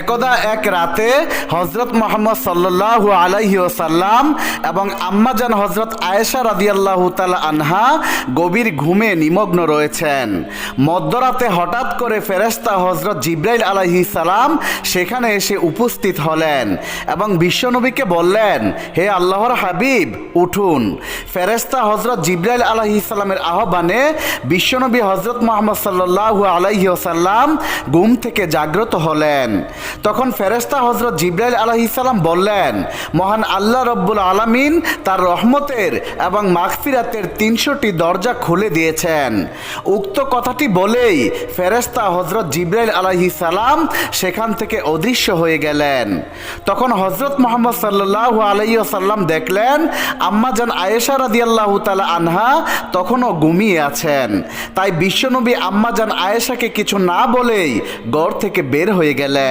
একদা এক রাতে হজরত মোহাম্মদ সাল্লাল্লাহু আলাইহি ওসাল্লাম এবং আম্মাজান হজরত আয়েশা রাদিয়াল্লাহু তাআলা আনহা গভীর ঘুমে নিমগ্ন রয়েছেন। মধ্যরাতে হঠাৎ করে ফেরেশতা হজরত জিব্রাইল আলাইহি সালাম সেখানে এসে উপস্থিত হলেন এবং বিশ্বনবীকে বললেন, হে আল্লাহর হাবিব, উঠুন। ফেরেশতা হজরত জিব্রাইল আলাইহি সালামের আহ্বানে বিশ্বনবী হজরত মোহাম্মদ সাল্লাল্লাহু আলাইহি ওসাল্লাম ঘুম থেকে জাগ্রত হলেন। তখন ফেরেশতা হজরত জিব্রাইল আলাইহিসাল্লাম বললেন, মহান আল্লাহ রব্বুল আলামিন তার রহমতের এবং মাগফিরাতের তিনশোটি দরজা খুলে দিয়েছেন। উক্ত কথাটি বলেই ফেরেশতা হজরত জিব্রাইল আলাইহি সালাম সেখান থেকে অদৃশ্য হয়ে গেলেন। তখন হজরত মোহাম্মদ সাল্লাল্লাহু আলাইহি সাল্লাম দেখলেন আম্মাজান আয়েশা রাদিয়াল্লাহু তাআলা আনহা তখনও ঘুমিয়ে আছেন। তাই বিশ্বনবী আম্মাজান আয়েশাকে কিছু না বলেই গড় থেকে বের হয়ে গেলেন।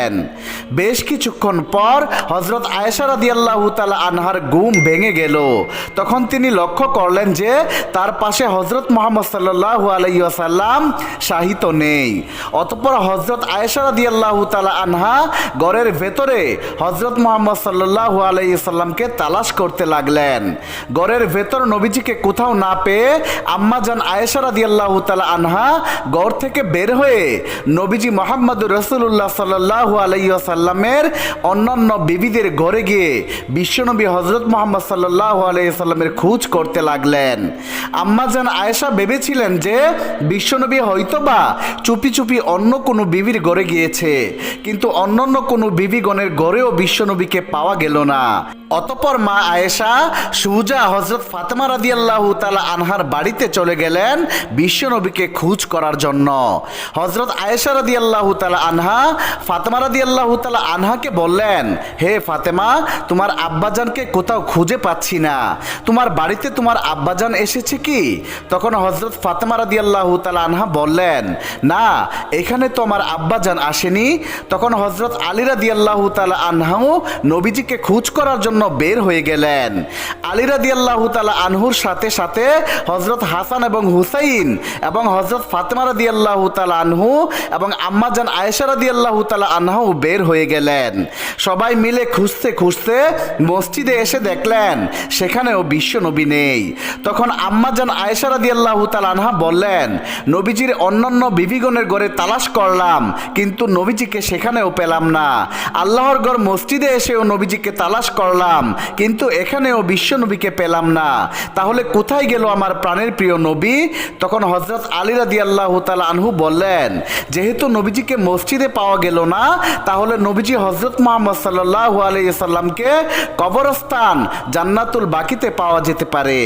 বেশ কিছুক্ষণ পর হজরত আয়েশা রাদিয়াল্লাহু তাআলা আনহার ঘুম ভেঙে গেল। তখন তিনি লক্ষ্য করলেন যে তার পাশে হজরত মোহাম্মদ সাল্লাল্লাহু আলাইহি ওয়াসাল্লাম শাহিত নেই। অতঃপর হজরত আয়েশা রাদিয়াল্লাহু তাআলা আনহা ঘরের ভেতরে হজরত মোহাম্মদ সাল্লাল্লাহু আলাইহি সাল্লামকে তালাশ করতে লাগলেন। ঘরের ভেতর নবীজিকে কোথাও না পেয়ে আম্মা জান আয়েশা রাদিয়াল্লাহু তাআলা আনহা ঘর থেকে বের হয়ে নবীজি মোহাম্মদ রসুল্লাহ সাল্লাল্লাহু সাল্লামের অন্যান্য বিবিদের ঘরে গিয়ে বিশ্বনবী হজরত মোহাম্মদ সাল্লাহ আলাইসাল্লামের খোঁজ করতে লাগলেন। আম্মা জান আয়েশা ভেবেছিলেন যে বিশ্বনবী হয়তোবা চুপি চুপি অন্য কোনো বিবির ঘরে গিয়েছে, কিন্তু অন্যান্য কোনো বিবিগণের ঘরেও বিশ্বনবীকে পাওয়া গেল না। অতপর মা আয়েশা সুজা হজরত ফাতেমা রাদিয়াল্লাহু তাআলা আনহার বাড়িতে চলে গেলেন বিশ্বনবীকে খোঁজ করার জন্য। হজরত আয়েশা রাদিয়াল্লাহু তাআলা আনহা ফাতেমা রাদিয়াল্লাহু তাআলা আনহাকে বললেন, হে ফাতেমা, তোমার আব্বাজানকে কোথাও খুঁজে পাচ্ছি না। তোমার বাড়িতে তোমার আব্বাজান এসেছে কি? তখন হজরত ফাতেমা রাদিয়াল্লাহু তাআলা আনহা বললেন, না, এখানে তো আমার আব্বাজান আসেনি। তখন হজরত আলী রাদিয়াল্লাহু তাআলা আনহাও নবীজিকে খোঁজ করার জন্য বের হয়ে গেলেন। আলী রাদিয়াল্লাহু তাআলা আনহুর সাথে সাথে হজরত হাসান এবং হুসাইন এবং হজরত ফাতেমা রাদিয়াল্লাহু তাআলা আনহু এবং আম্মাজান আয়েশা রাদিয়াল্লাহু তাআলা আনহাও বের হয়ে গেলেন। সবাই মিলে খুঁজতে খুঁজতে মসজিদে এসে দেখলেন, সেখানেও বিশ্ব নবী নেই। তখন আম্মাজান আয়েশা রাদিয়াল্লাহু তাআলা আনহা বললেন, নবীজির অন্যান্য বিবিগণের ঘরে তালাশ করলাম, কিন্তু নবীজিকে সেখানেও পেলাম না। আল্লাহর ঘর মসজিদে এসেও নবীজিকে তালাশ করলাম কিন্তু এখানেও বিশ্ব নবীকে পেলাম না। তাহলে কোথায় গেল আমার প্রাণের প্রিয় নবী? তখন হজরত আলী রাদি আল্লাহ তালা আনহু বললেন, যেহেতু নবীজিকে মসজিদে পাওয়া গেল না, তাহলে নবীজি হজরত মোহাম্মদ সাল্লাহ আলাইসাল্লামকে কবরস্থান জান্নাতুল বাকিতে পাওয়া যেতে পারে।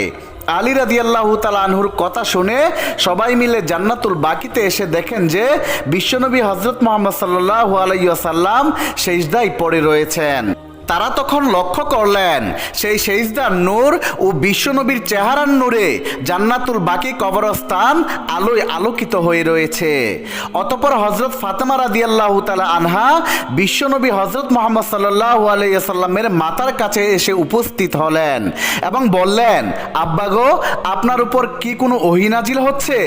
আলী রাদিয়াল্লাহু আনহুর কথা শুনে সবাই মিলে জান্নাতুল বাকিতে এসে দেখেন যে বিশ্বনবী হজরত মোহাম্মদ সাল্লাল্লাহু আলাইহি ওয়াসাল্লাম সেজদায় পড়ে রয়েছেন। তারা তখন লক্ষ্য করলেন, সেই সেজদার নূর ও বিশ্বনবীর চেহারার নূরে জান্নাতুল বাকি কবরস্থান আলোয় আলোকিত হয়ে রয়েছে। অতপর হজরত ফাতেমা রাদিয়াল্লাহু তাআলা আনহা বিশ্বনবী হজরত মোহাম্মদ সাল্লাল্লাহু আলাইহি সাল্লামের মাতার কাছে এসে উপস্থিত হলেন এবং বললেন, আব্বা গো, আপনার উপর কি কোনো ওহিনাজিল হচ্ছে?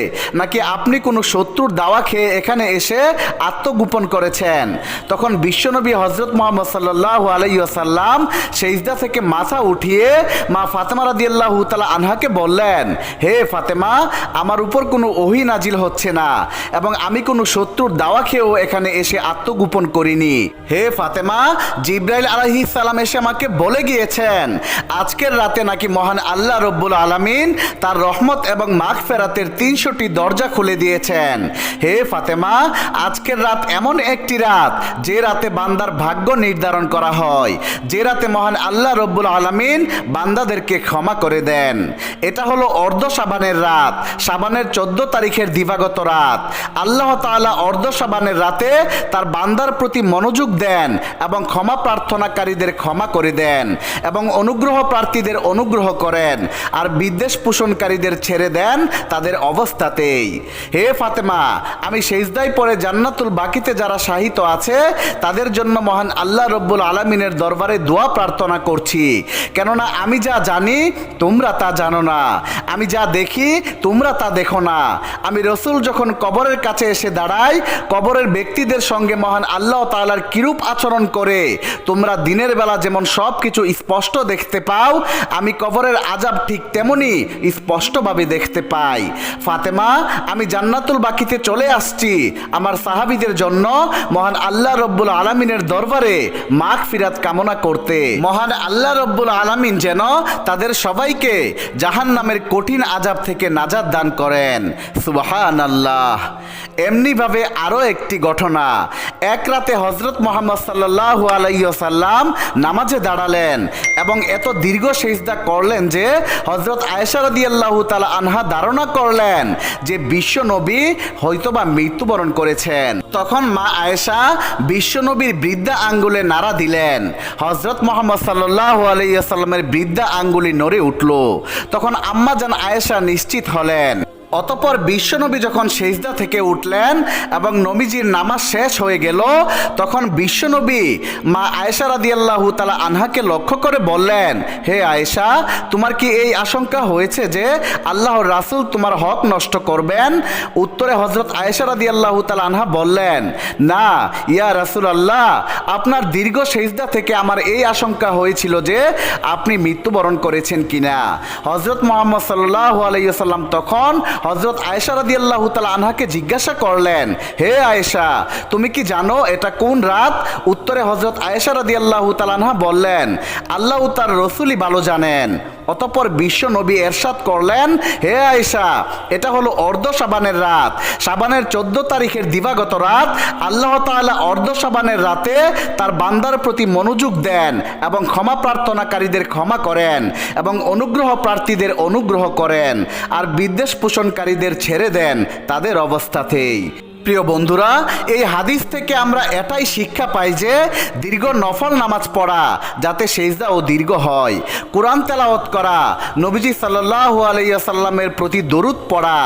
নাকি আপনি কোনো শত্রুর দাওয়া খেয়ে এখানে এসে আত্মগোপন করেছেন? তখন বিশ্বনবী হজরত মোহাম্মদ সাল্লাল্লাহু আলাইহি সাল্লাম সেইজদা থেকে মাথা উঠিয়ে মা ফাতেমা রাদিয়াল্লাহু তালা আনহাকে বললেন, হে ফাতেমা, আমার উপর কোনো ওহি নাজিল হচ্ছে না এবং আমি কোনো শত্রুর দাওয়া খেয়েও এখানে এসে আত্মগোপন করিনি। হে ফাতেমা, জিব্রাইল আলাইহিস সালাম এসে আমাকে বলে গিয়েছেন, আজকের রাতে নাকি মহান আল্লাহ রব্বুল আলামিন তার রহমত এবং মাঘ ফেরাতের তিনশোটি দরজা খুলে দিয়েছেন। হে ফাতেমা, আজকের রাত এমন একটি রাত যে রাতে বান্দার ভাগ্য নির্ধারণ করা হয়। যে রাতে মহান আল্লাহ রব্বুল আলামিন বান্দাদেরকে ক্ষমা করে দেন। এটা হলো অর্ধ সাবানের রাত, সাবানের চোদ্দ তারিখের দিবাগত রাত। আল্লাহ তাআলা অর্ধ সাবানের রাতে তার বান্দার প্রতি মনোযোগ দেন এবং ক্ষমা প্রার্থনাকারীদের ক্ষমা করে দেন এবং অনুগ্রহ প্রার্থীদের অনুগ্রহ করেন আর বিদ্বেষ পোষণকারীদের ছেড়ে দেন তাদের অবস্থাতেই। হে ফাতেমা, আমি সেজদাই পরে জান্নাতুল বাকিতে যারা শাহিত আছে, তাদের জন্য মহান আল্লাহ রব্বুল আলমিনের দর দরবারে দোয়া প্রার্থনা করছি। কেননা আমি যা জানি, তোমরা তা জানো না। আমি যা দেখি, তোমরা তা দেখো না। আমি রসুল যখন কবরের কাছে এসে দাঁড়াই, কবরের ব্যক্তিদের সঙ্গে মহান আল্লাহ তাআলার কিরূপ আচরণ করে, তোমরা দিনের বেলা যেমন সব কিছু স্পষ্ট দেখতে পাও, আমি কবরের আজাব ঠিক তেমনি স্পষ্টভাবে দেখতে পাই। ফাতেমা, আমি জান্নাতুল বাকিতে চলে আসছি। আমার সাহাবিদের জন্য মহান আল্লাহ রব্বুল আলমিনের দরবারে মাঘ ফিরাত কামনা করতে। মহান আল্লাহ রব্বুল আলমিন যেন তাদের সবাইকে জাহান নামের কঠিন আজাব থেকে নাজাদ দান করেন। সুবাহান আল্লাহ এমনিভাবে আরও একটি ঘটনা। এক রাতে হজরত মোহাম্মদ সাল্লাহ আলাইসাল্লাম নামাজে দাঁড়ালেন এবং এত দীর্ঘ সেজদা করলেন যে হজরত আয়েশা রাদিয়াল্লাহু তাআলা আনহা ধারণা করলেন যে বিশ্ব নবী হয়তোবা মৃত্যুবরণ করেছেন। তখন মা আয়েশা বিশ্বনবীর বৃদ্ধা আঙ্গুলে নাড়া দিলেন। হজরত মোহাম্মদ সাল্লাহ আলাইসাল্লামের বৃদ্ধা আঙ্গুলি নড়ে উঠল। তখন আম্মাজান আয়েশা নিশ্চিত হলেন অতপর বিশ্বনবী যখন সেজদা থেকে উঠলেন এবং নবীজির নামাজ শেষ হয়ে গেল, তখন বিশ্বনবী মা আয়েশা রাদিয়াল্লাহু তালা আনহাকে লক্ষ্য করে বললেন, হে আয়েশা, তোমার কি এই আশঙ্কা হয়েছে যে আল্লাহ রাসূল তোমার হক নষ্ট করবেন? উত্তরে হজরত আয়েশা রাদিয়াল্লাহু তালা আনহা বললেন, না, ইয়া রাসূল আল্লাহ আপনার দীর্ঘ সেজদা থেকে আমার এই আশঙ্কা হয়েছিল যে আপনি মৃত্যুবরণ করেছেন কিনা। হজরত মোহাম্মদ সাল্লাহ আলাইসাল্লাম তখন হজরত আয়েশা রাদি আল্লাহ আনহাকে জিজ্ঞাসা করলেন, হে আয়েশা, তুমি কি জানো এটা কোন রাত? উত্তরে হজরত আয়েশা রাদি আল্লাহ আনহা বললেন, আল্লাহ তার রসুলই ভালো জানেন। অতপর বিশ্ব নবী এরশাদ করলেন, হে আয়েশা, এটা হলো অর্ধ সাবানের রাত। সাবানের চোদ্দ তারিখের দিবাগত রাত। আল্লাহ তাআলা অর্ধ সাবানের রাতে তার বান্দার প্রতি মনোযোগ দেন এবং ক্ষমা প্রার্থনাকারীদের ক্ষমা করেন এবং অনুগ্রহ প্রার্থীদের অনুগ্রহ করেন। আর বিদ্বেষ পোষণকারীদের ছেড়ে দেন তাদের অবস্থাতেই। প্রিয় বন্ধুরা, এই হাদিস থেকে আমরা এটাই শিক্ষা পাই যে দীর্ঘ নফল নামাজ পড়া যাতে সেজদা ও দীর্ঘ হয়। কোরআন তেলাওয়াত করা, নবীজি সাল্লাহ আলাইসাল্লামের প্রতি দরুদ পড়া,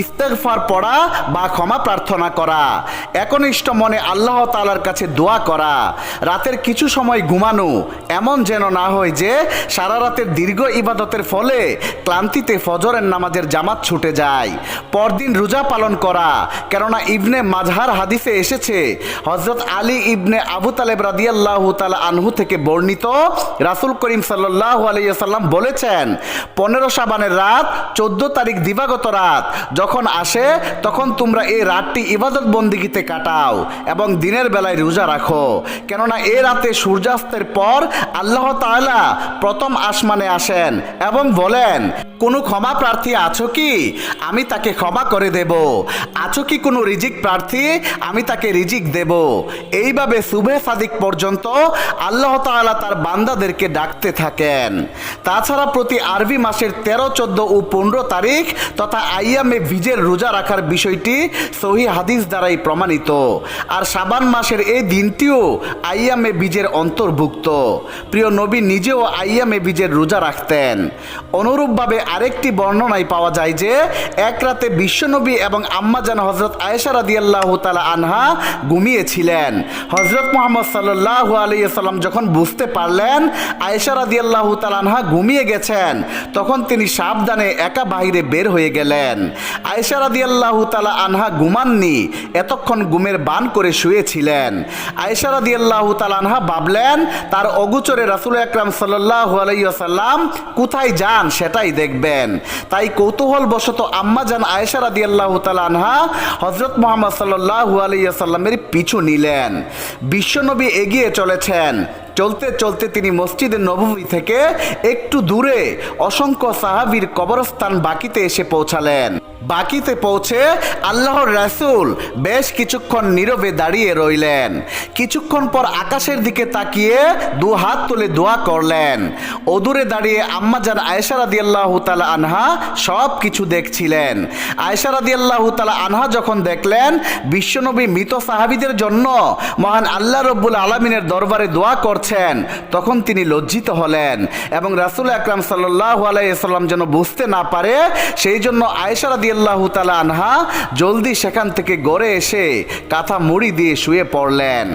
ইস্তেগফার পড়া বা ক্ষমা প্রার্থনা করা, একনিষ্ঠ মনে আল্লাহ তালার কাছে দোয়া করা, রাতের কিছু সময় ঘুমানো, এমন যেন না হয় যে সারা রাতের দীর্ঘ ইবাদতের ফলে ক্লান্তিতে ফজরের নামাজের জামাত ছুটে যায়। পরদিন রোজা পালন করা, কেননা ইবনে মাঝহার হাদিসে এসেছে হজরত আলী ইবনে আবু তালেব রাদিয়াল্লাহ তালা আনহু থেকে বর্ণিত রাসুল করিম সাল্লাহ আলাইসাল্লাম বলেছেন, পনেরো সাবানের রাত, চোদ্দ তারিখ দিবাগত রাত, যখন আসে তখন তোমরা এই রাতটি ইবাদত বন্দিগিতে কাটাও এবং দিনের বেলায় রোজা রাখো। কেননা এ রাতে সূর্যাস্তের পর আল্লাহ তাআলা প্রথম আসমানে আসেন এবং বলেন কোনো ক্ষমা প্রার্থী আছো কি? আমি তাকে ক্ষমা করে দেব। আছো কি কোনো রিজিক প্রার্থী? আমি তাকে রিজিক দেব। এইভাবে শুভে সাদিক পর্যন্ত আল্লাহ তাআলা তার বান্দাদেরকে ডাকতে থাকেন। তাছাড়া প্রতি আরবি মাসের তেরো, চোদ্দ ও পনেরো তারিখ তথা আইয়ামে ভিজের রোজা রাখার বিষয়টি সহি হাদিস দ্বারাই প্রমাণিত। আর সাবান মাসের এই দিনটিও আইয়ামে বীজের অন্তর্ভুক্ত। প্রিয় নবী নিজেও আইয়ামে বীজের রোজা রাখতেন। অনুরূপভাবে আরেকটি বর্ণনায় পাওয়া যায় যে, এক রাতে বিশ্বনবী এবং আম্মাজান হজরত আয়েশা রাদিয়াল্লাহু তালা আনহা ঘুমিয়েছিলেন। হজরত মোহাম্মদ সাল্লাল্লাহু আলাইহি সাল্লাম যখন বুঝতে পারলেন আয়েশা রাদিয়াল্লাহু তাআলা আনহা ঘুমিয়ে গেছেন, তখন তিনি সাবধানে একা বাহিরে বের হয়ে গেলেন। আয়েশা রাদিয়াল্লাহু তালা আনহা ঘুমাননি, এতক্ষণ ঘুমের বান করে শুয়েছিলেন। আয়েশা রাদিয়াল্লাহু তাআলা আনহা ভাবলেন, তার অগুচরে রাসূল আকরাম সাল্লাল্লাহু আলাইহি ওয়াসাল্লাম কোথায় যান সেটাই দেখবেন তাই কৌতূহল বশত আম্মা যান আয়েশা রাদি আল্লাহ আনহা হজরত মোহাম্মদ সাল্লাহ আলাইহি পিছু নিলেন। বিশ্বনবী এগিয়ে চলেছেন। চলতে চলতে তিনি মসজিদের নবমী থেকে একটু দূরে অসংখ্য সাহাবির কবরস্থান বাকিতে এসে পৌঁছালেন। বাকিতে পৌঁছে আল্লাহর রাসূল বেশ কিছুক্ষণ নীরবে দাঁড়িয়ে রইলেন। কিছুক্ষণ পর আকাশের দিকে তাকিয়ে দু হাত তুলে দোয়া করলেন। অদূরে দাঁড়িয়ে আম্মাজান আয়েশা রাদিয়াল্লাহু তাআলা আনহা সব কিছু দেখছিলেন। আয়েশা রাদিয়াল্লাহু তাআলা আনহা যখন দেখলেন, বিশ্বনবী মৃত সাহাবীদের জন্য মহান আল্লাহ রব্বুল আলমিনের দরবারে দোয়া করছেন, তখন তিনি লজ্জিত হলেন এবং রাসূল আকরাম সাল্লাল্লাহু আলাইহি সাল্লাম যেন বুঝতে না পারে, সেই জন্য আয়েশা রাদিয়াল্লাহু রাদিয়াল্লাহু তালা আনহা জলদি সেখান থেকে গড়ে এসে কাঁথা মুড়ি দিয়ে শুয়ে পড়লেন।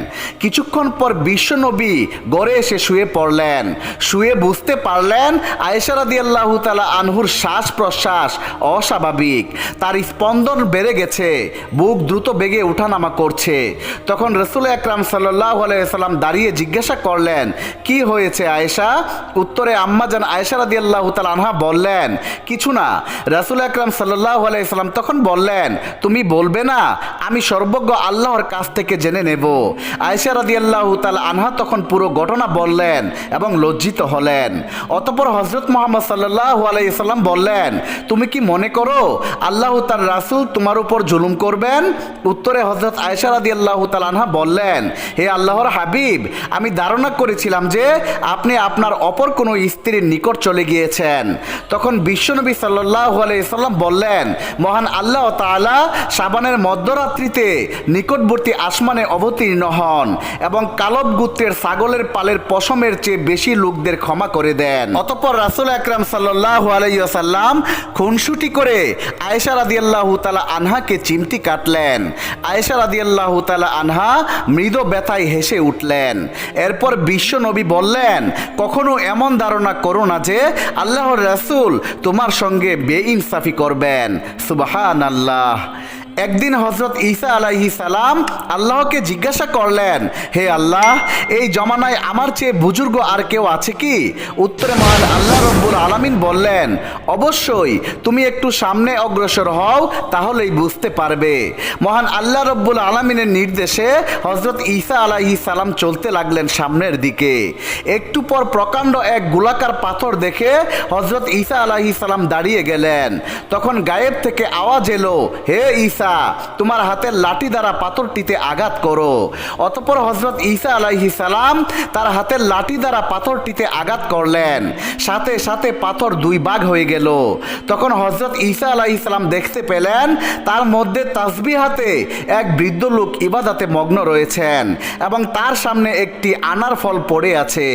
কিছুক্ষণ পর বিশ্বনবী গড়ে এসে শুয়ে পড়লেন। শুয়ে বুঝতে পারলেন আয়েশা রাদিয়াল্লাহু তালা আনহুর শ্বাস প্রশ্বাস অস্বাভাবিক। তার স্পন্দন বেড়ে গেছে, বুক দ্রুত বেগে উঠানামা করছে। তখন রসুল আকরাম সাল্লাহ আলাইসাল্লাম দাঁড়িয়ে জিজ্ঞাসা করলেন, কি হয়েছে আয়েশা? উত্তরে আম্মাজান আয়েশা রাদি আল্লাহ আনহা বললেন, কিছু না। রসুল আকরাম সাল্লাহ আলাইসাল্লাম তখন বললেন, তুমি বলবে না, আমি সর্বজ্ঞ আল্লাহর কাছ থেকে জেনে নেব। আয়েশা রাদি আল্লাহ তাল আনহা তখন পুরো ঘটনা বললেন এবং লজ্জিত হলেন। অতপর হজরত মোহাম্মদ সাল্লাহ আলাইসাল্লাম বললেন, তুমি কি মনে করো, আল্লাহ তার রাসুল তোমার উপর জুলুম করবেন? উত্তরে হজরত আয়েশা রাদি আল্লাহ তাল আনহা বললেন, হে আল্লাহর হাবিব, আমি ধারণা করেছিলাম যে আপনি আপনার অপর কোনো স্ত্রীর নিকট চলে গিয়েছেন। তখন বিশ্বনবী সাল্লাহ আলাইসাল্লাম বললেন মহান আল্লাহ তাআলা সাবানের মধ্যরাত্রিতে নিকটবর্তী আসমানে অবতীর্ণ হন এবং কালব গুত্রের ছাগলের পালের পশমের চেয়ে বেশি লোকদের ক্ষমা করে দেন। অতপর রাসুল আকরাম সাল্লাহ আলাইসাল্লাম খুনসুটি করে আয়েশা রাদিয়াল্লাহু তালা আনহাকে চিমটি কাটলেন। আয়েশা রাদিয়াল্লাহু তালা আনহা মৃদ ব্যথায় হেসে উঠলেন। এরপর বিশ্ব নবী বললেন, কখনো এমন ধারণা করো না যে আল্লাহর রাসূল তোমার সঙ্গে বেইনসাফি করবেন। সুবাহান আল্লাহ একদিন হজরত ঈসা আলাইহি সালাম আল্লাহকে জিজ্ঞাসা করলেন, হে আল্লাহ, এই জমানায় আমার চেয়ে বুজুর্গ আর কেউ আছে কি? উত্তরে মহান আল্লাহ রব্বুল আলামিন বললেন, অবশ্যই, তুমি একটু সামনে অগ্রসর হও, তাহলেই বুঝতে পারবে। মহান আল্লাহ রব্বুল আলামিনের নির্দেশে হজরত ঈসা আলাইহি সালাম চলতে লাগলেন সামনের দিকে। একটু পর প্রকাণ্ড এক গোলাকার পাথর দেখে হজরত ঈসা আলাইহি সালাম দাঁড়িয়ে গেলেন। তখন গায়েব থেকে আওয়াজ এলো, হে ঈসা তোমার হাতের লাঠি দ্বারা পাথরটিতে আঘাত করো। অতপর হজরত ঈসা আলাইহি সালাম তার হাতের লাঠি দ্বারা পাথরটিতে আঘাত করলেন। সাথে সাথে পাথর দুই ভাগ হয়ে গেল। তখন হজরত ঈসা আলাইহি সালাম দেখতে পেলেন, তার মধ্যে তাসবি হাতে এক বৃদ্ধ লোক ইবাদাতে মগ্ন রয়েছেন এবং তার সামনে একটি আনার ফল পড়ে আছে।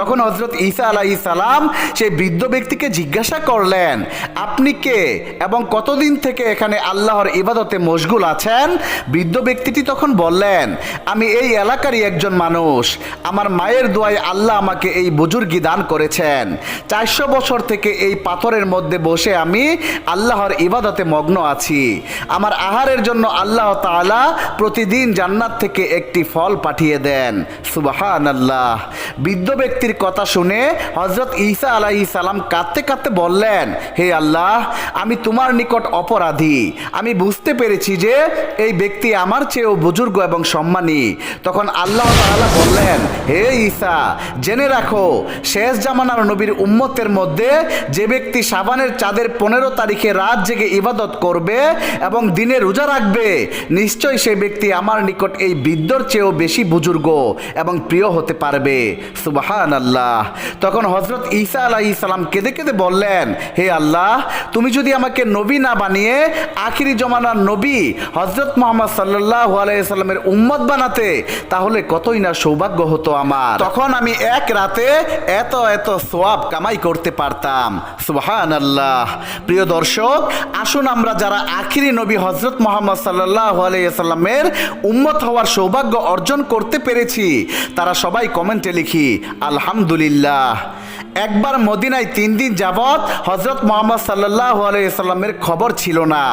তখন হজরত ঈসা আলাহি সালাম সেই বৃদ্ধ ব্যক্তিকে জিজ্ঞাসা করলেন, আপনি কে এবং কতদিন থেকে এখানে আল্লাহর ইবাদতে মশগুল আছেন? বৃদ্ধ ব্যক্তিটি তখন বললেন, আমি এই এলাকারই একজন মানুষ। আমার মায়ের দোয়ায় আল্লাহ আমাকে এই বুজুর্গি দান করেছেন। চারশো বছর থেকে এই পাথরের মধ্যে বসে আমি আল্লাহর ইবাদতে মগ্ন আছি। আমার আহারের জন্য আল্লাহ তাআলা প্রতিদিন জান্নাত থেকে একটি ফল পাঠিয়ে দেন। সুবাহান আল্লাহ বৃদ্ধ ব্যক্তির কথা শুনে হজরত ঈসা আলাহি সালাম কাঁদতে কাঁদতে বললেন, হে আল্লাহ, আমি তোমার নিকট অপরাধী। আমি বুঝতে পেরেছি যে এই ব্যক্তি আমার চেয়েও বুজুর্গ এবং সম্মানী। তখন আল্লাহ তাআলা বললেন, হে ঈসা, জেনে রাখো, শেষ জামানার নবীর উম্মতের মধ্যে যে ব্যক্তি সাবানের চাঁদের পনেরো তারিখে রাত জেগে ইবাদত করবে এবং দিনে রোজা রাখবে, নিশ্চয়ই সেই ব্যক্তি আমার নিকট এই বৃদ্ধর চেয়েও বেশি বুজুর্গ এবং প্রিয় হতে পারবে। সুবাহান আল্লাহ তখন হজরত ঈসা আলাহি সালাম কেঁদে কেঁদে বললেন, হে আল্লাহ, তুমি যদি আমাকে নবী না বানিয়ে আখিরি জমানার নবী হজরত মোহাম্মদ সাল্লাহ আলাইসাল্লামের উম্মত বানাতে, তাহলে কতই না সৌভাগ্য হতো আমার। তখন আমি এক রাতে এত এত সোয়াব কামাই করতে পারতাম। সুবহান আল্লাহ প্রিয় দর্শক, আসুন আমরা যারা আখিরি নবী হজরত মোহাম্মদ সাল্লাহ আলাইসাল্লামের উম্মত হওয়ার সৌভাগ্য অর্জন করতে পেরেছি, তারা সবাই কমেন্টে লিখি, আলহামদুলিল্লাহ। একবার মদিনায় তিন দিন যাবৎ হজরত মোহাম্মদ সাল্লাহ আলাইসাল্লামের খবর ছিল না।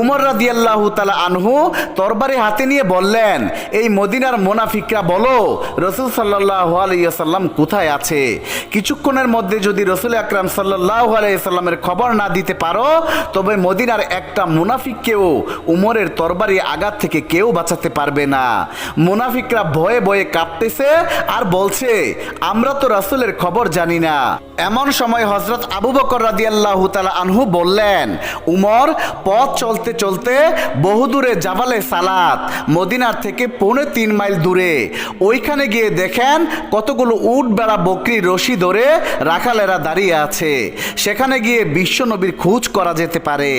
উমর রাদিয়াল্লাহু তালা আনহু তরবারি হাতে নিয়ে বললেন, এই মদিনার মোনাফিকরা বলো, রসুল সাল্লাহ আলাইসাল্লাম কোথায় আছে? কিছুক্ষণের মধ্যে যদি রসুল আকরাম সাল্লাহ আলাইসাল্লামের খবর না দিতে পারো, তবে মদিনার একটা মুনাফিককেও উমরের তরবারি আঘাত থেকে কেউ বাঁচাতে পারবে না। মুনাফিকরা ভয়ে ভয়ে কাঁপতেছে আর বলছে, আমরা তো রাসুলের খবর জানি না। এমন সময় হজরত আবু বকর রাদিয়াল্লাহু তাআলা আনহু বললেন, উমর, পথ চলতে চলতে বহুদূরে জাবালে সালাত, মদিনার থেকে পৌনে তিন মাইল দূরে। ওইখানে গিয়ে দেখেন কতগুলো উট বেড়া বকরি রশি ধরে রাখালেরা দাঁড়িয়ে আছে। সেখানে গিয়ে বিশ্ব নবীর খোঁজ করা যেতে পারে।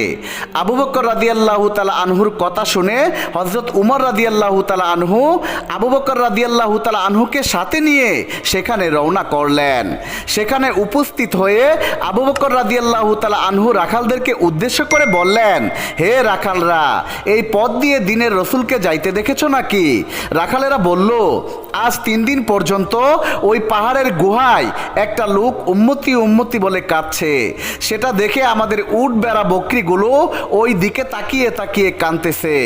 আবু বকর রাদিয়াল্লাহু তাআলা আনহুর কথা শুনে হজরত উমর রাদিয়াল্লাহু তাআলা আনহু আবু বকর রাদিয়াল্লাহু তাআলা আনহুকে সাথে নিয়ে সেখানে রওনা করলেন। সেখানে উপস্থিত হয়ে আবু বকর রাদিয়াল্লাহু তাআলা আনহু রাখালদেরকে উদ্দেশ্য করে বললেন, হে রাখালরা, এই পথ দিয়ে দিনের রসুলকে যাইতে দেখেছ নাকি? রাখালেরা বলল, আজ তিন দিন পর্যন্ত ওই পাহাড়ের গুহায় একটা লোক উন্মতি উন্মতি বলে কাঁদছে। সেটা দেখে আমাদের উট বেড়া বকরিগুলো ওই দিকে তাকিয়ে তাকিয়ে কাঁদতেছে।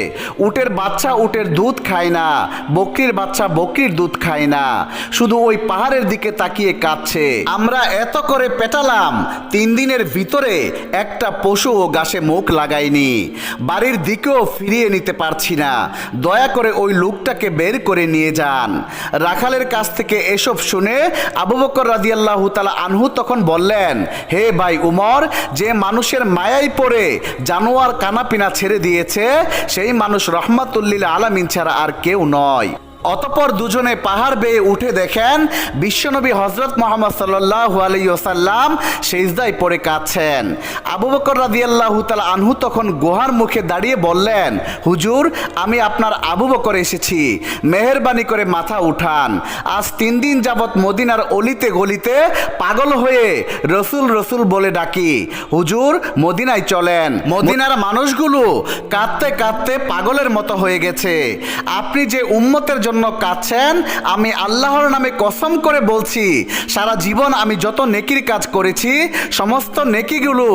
উটের বাচ্চা উটের দুধ খায় না, বকরির বাচ্চা বকরির দুধ খায় না। শুধু ওই পাহাড়ের দিকে তাকিয়ে কাঁদছে। আমরা এত করে পেটালাম, তিন দিনের ভিতরে একটা পশু ও গাছে মুখ লাগায়নি বাড়ির দিকেও ফিরিয়ে নিতে পারছি না। দয়া করে ওই লোকটাকে বের করে নিয়ে যান। রাখালের কাছ থেকে এসব শুনে আবু বকর রাদিয়াল্লাহু তালা আনহু তখন বললেন, হে ভাই উমর, যে মানুষের মায়াই পড়ে জানোয়ার কানাপিনা ছেড়ে দিয়েছে, সেই মানুষ রহমাতুল্লিল আলামিন ছাড়া আর কেউ নয়। অতপর দুজনে পাহাড় বেয়ে উঠে দেখেন বিশ্বনবী হজরত মোহাম্মদ সাল্লাহ আলাইসাল্লাম সেজদায় পড়ে কাঁদছেন। আবু বকর রাদিয়াল্লাহু তাআলা আনহু তখন গুহার মুখে দাঁড়িয়ে বললেন, হুজুর, আমি আপনার আবু বকর এসেছি। মেহেরবানি করে মাথা উঠান। আজ তিন দিন যাবৎ মদিনার অলিতে গলিতে পাগল হয়ে রসুল রসুল বলে ডাকি। হুজুর, মদিনায় চলেন। মদিনার মানুষগুলো কাঁদতে কাঁদতে পাগলের মতো হয়ে গেছে। আপনি যে উম্মতের জন্য কাঁদছেন আমি আল্লাহর নামে কসম করে বলছি, সারা জীবন আমি যত নেকির কাজ করেছি, সমস্ত নেকিগুলো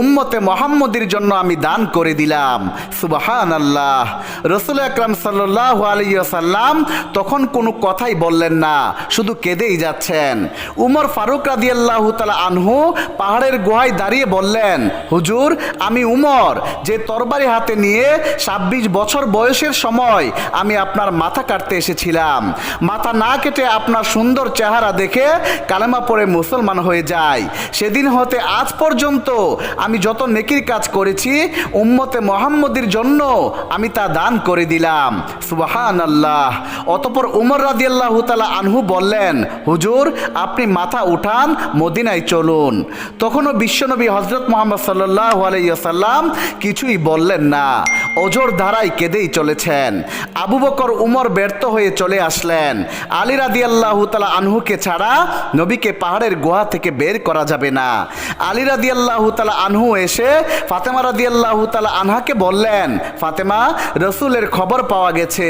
উম্মতে মোহাম্মদের জন্য আমি দান করে দিলাম। সুবাহান আল্লাহ রসুল আকরাম সাল্লাহ আলিয়াল্লাম তখন কোনো কথাই বললেন না, শুধু কেঁদেই যাচ্ছেন। উমর ফারুক রাদিয়াল্লাহ তালা আনহু পাহাড়ের গুহায় দাঁড়িয়ে বললেন, হুজুর, আমি উমর, যে তরবারি হাতে নিয়ে ছাব্বিশ বছর বয়সের সময় আমি আপনার মাথা কাটতে এসেছিলাম। মাথা না কেটে আপনার সুন্দর চেহারা দেখে কালেমা পড়ে মুসলমান হয়ে যায় সেদিন হতে আজ পর্যন্ত আমি যত নেকির কাজ করেছি, উম্মতে মোহাম্মদের জন্য আমি তা দান করে দিলাম। সুবাহান আল্লাহ অতপর উমর রাদিয়াল্লাহ তালা আনহু বললেন, হুজুর, আপনি মাথা উঠান, মদিনায় চলুন। তখনও বিশ্বনবী হজরত মোহাম্মদ সাল্লাহ আলাইসাল্লাম কিছুই বললেন না। অজর ধারায় কেঁদেই চলেছেন। আবু বকর উমর ব্যর্থ হয়ে চলে আসলেন। আলী রাদি আল্লাহ তালা আনহুকে ছাড়া নবীকে পাহাড়ের গুহা থেকে বের করা যাবে না। আলী রাদি আল্লাহ তালা আনহু এসে ফাতেমা রাদি আল্লাহ তালা আনহাকে বললেন, ফাতেমা, রসুলের খবর পাওয়া গেছে।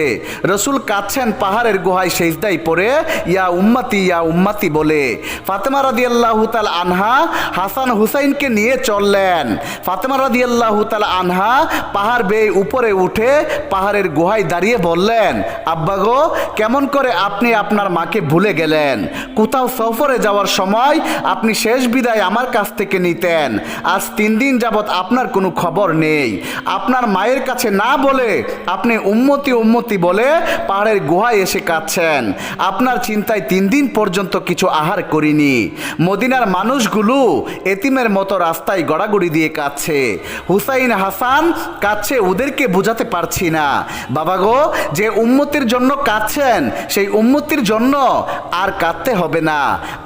রসুল কাঁদছেন পাহাড়ের গুহায় সেজদাই পড়ে, ইয়া উম্মাতি ইয়া উম্মাতি বলে। ফাতেমা রাদি আল্লাহ তালা আনহা হাসান হুসাইনকে নিয়ে চললেন। ফাতেমা রাদি আল্লাহ তালা আনহা পাহাড় বেয়ে উপরে উঠে পাহাড়ের গুহায় দাঁড়িয়ে বললেন, আব্বা গো, কেমন করে আপনি আপনার মাকে ভুলে গেলেন? কোথাও সফরে যাওয়ার সময় আপনি শেষ বিদায় আমার কাছ থেকে নিতেন। আজ তিন দিন যাবৎ আপনার কোনো খবর নেই। আপনার মায়ের কাছে না বলে আপনি উম্মতি উন্মতি বলে পাহাড়ের গুহায় এসে কাঁদছেন। আপনার চিন্তায় তিন দিন পর্যন্ত কিছু আহার করিনি। মদিনার মানুষগুলো এতিমের মতো রাস্তায় গড়াগড়ি দিয়ে কাঁদছে। হুসাইন হাসান কাঁদছে ওদেরকে বোঝাতে পারছি না। বাবা গো, যে উম্মতির জন্য কাঁদছেন, সেই উম্মতির জন্য আর কাঁদতে হবে না।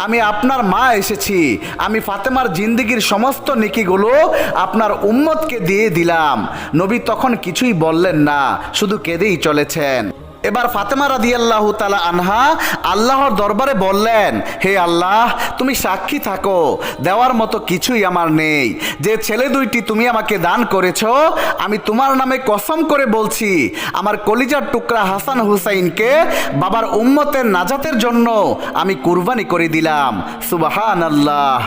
আমি আপনার মা এসেছি, আমি ফাতেমার জিন্দিগির সমস্ত নেকিগুলো আপনার উম্মতকে দিয়ে দিলাম। নবী তখন কিছুই বললেন না, শুধু কেঁদেই চলেছেন। এবার ফাতেমা রাদিয়াল্লাহ তালা আনহা আল্লাহর দরবারে বললেন, হে আল্লাহ, তুমি সাক্ষী থাকো, দেওয়ার মতো কিছুই আমার নেই। যে ছেলে দুইটি তুমি আমাকে দান করেছ, আমি তোমার নামে কসম করে বলছি, আমার কলিজার টুকরা হাসান হুসাইনকে বাবার উম্মতের নাজাতের জন্য আমি কুরবানি করে দিলাম। সুবাহান আল্লাহ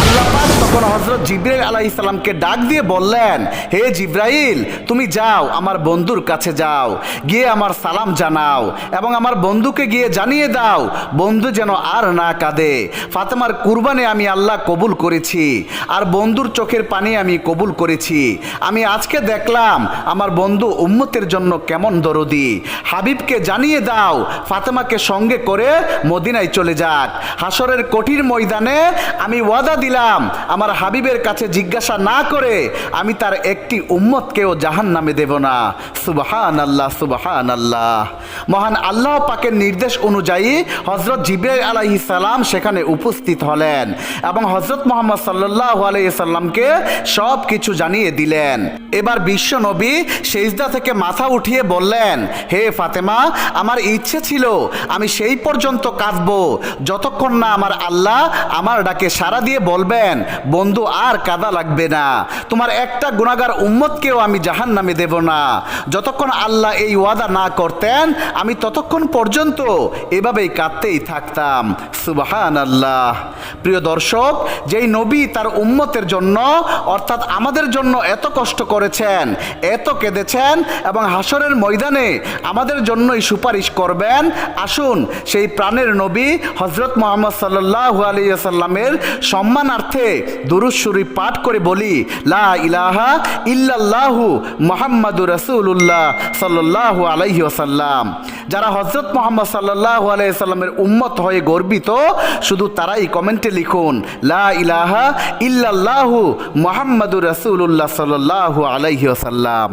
আল্লাহ তখন হজরত জিব্রাইল আলাইহিস সালামকে ডাক দিয়ে বললেন, হে জিব্রাইল, তুমি যাও, আমার বন্ধুর কাছে যাও। গিয়ে আমার সালাম জানাও এবং আমার বন্ধুকে গিয়ে জানিয়ে দাও, বন্ধু যেন আর না কাঁদে। ফাতেমার কুরবানে আমি আল্লাহ কবুল করেছি, আর বন্ধুর চোখের পানি আমি কবুল করেছি। আমি আজকে দেখলাম আমার বন্ধু উম্মতের জন্য কেমন দরদি। হাবিবকে জানিয়ে দাও, ফাতেমাকে সঙ্গে করে মদিনায় চলে যাক। হাসরের কঠিন ময়দানে আমি ওয়াদা দিলাম, আমার হাবিবের কাছে জিজ্ঞাসা না করে আমি তার একটি উম্মতকেও জাহান নামে দেব না। সুবহান আল্লাহ সুবহান আল্লাহ মহান আল্লাহ পাকের নির্দেশ অনুযায়ী হজরত জিব্রাইল আলাইহি সালাম সেখানে উপস্থিত হলেন এবং হজরত মোহাম্মদ সাল্লাহ আলাইসাল্লামকে সব কিছু জানিয়ে দিলেন। এবার বিশ্ব নবী সেজদা থেকে মাথা উঠিয়ে বললেন, হে ফাতেমা, আমার ইচ্ছে ছিল আমি সেই পর্যন্ত কাঁদবো। যতক্ষণ না আমার আল্লাহ আমার ডাকে সাড়া দিয়ে বলবেন, বন্ধু, আর কাদা লাগবে না। তোমার একটা গুণাগার উম্মতকেও আমি জাহান নামে দেব না। যতক্ষণ আল্লাহ এই ওয়াদা না করতেন আমি ততক্ষণ পর্যন্ত এভাবেই কাঁদতেই থাকতাম। সুবাহান আল্লাহ প্রিয় দর্শক, যেই নবী তার উম্মতের জন্য, অর্থাৎ আমাদের জন্য এত কষ্ট করেছেন, এত কেঁদেছেন এবং হাসরের ময়দানে আমাদের জন্যই সুপারিশ করবেন, আসুন সেই প্রাণের নবী হজরত মোহাম্মদ সাল্লাহ আলিয়াল্লামের সম্মানার্থে দুরুজ শরীফ পাঠ করে বলি, লা ইলাহা ইল্লাল্লাহু মোহাম্মদুর রসুল্লাহ সাল্লাহ আলাইহি যারা হজরত মোহাম্মদ সাল্লাহ আলাইসাল্লামের উম্মত হয়ে গর্বিত, শুধু তারাই কমেন্টে লিখুন, লা ইলাহা ইল্লাল্লাহু মোহাম্মদুর রসুল্লাহ সাল্লাহ আলাইহি ওসাল্লাম